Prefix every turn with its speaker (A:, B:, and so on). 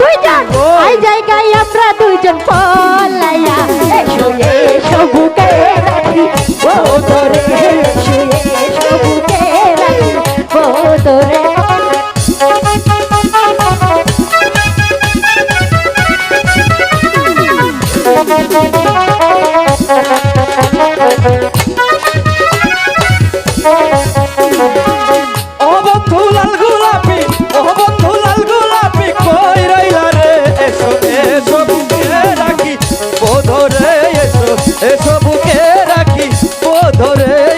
A: দুইজন ওই জায়গায় আমরা দুইজন পলাইয়া। শুয়ে সবুকে রাখি। ও তোরে শুয়ে সবুকে রাখি। ও তোরে। Thank you.
B: এসব বুকে রাখি ও ধরে